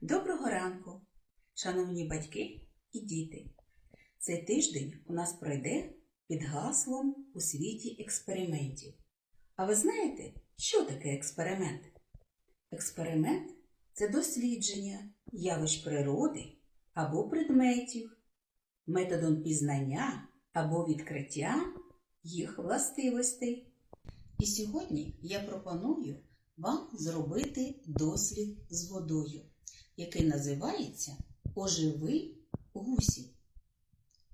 Доброго ранку, шановні батьки і діти! Цей тиждень у нас пройде під гаслом у світі експериментів. А ви знаєте, що таке експеримент? Експеримент це дослідження явищ природи або предметів, методом пізнання або відкриття їх властивостей. І сьогодні я пропоную вам зробити дослід з водою, який називається Оживи гусі.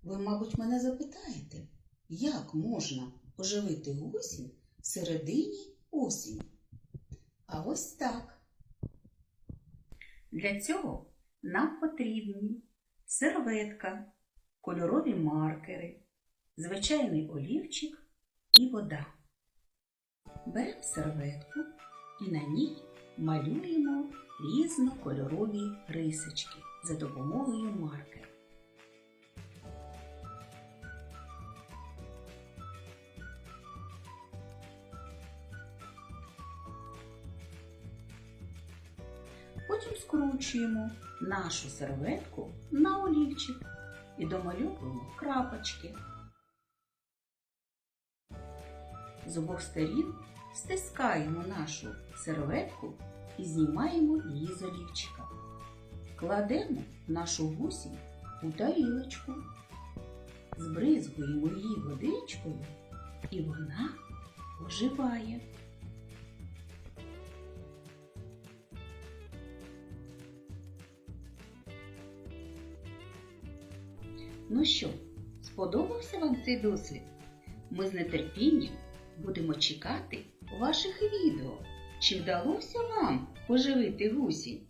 Ви, мабуть, мене запитаєте, як можна оживити гусінь в середині осені? А ось так. Для цього нам потрібні серветка, кольорові маркери, звичайний олівчик і вода. Беремо серветку і на ній малюємо різнокольорові рисочки за допомогою маркера. Потім скручуємо нашу серветку на олівчик і домальовуємо крапочки. З обох сторін стискаємо нашу серветку і знімаємо її з олівчика. Кладемо нашу гусінь у тарілочку, збризгуємо її водичкою, і вона оживає. Ну що, сподобався вам цей дослід? Ми з нетерпінням будемо чекати ваших відео. Чи вдалося вам поживити гусінь?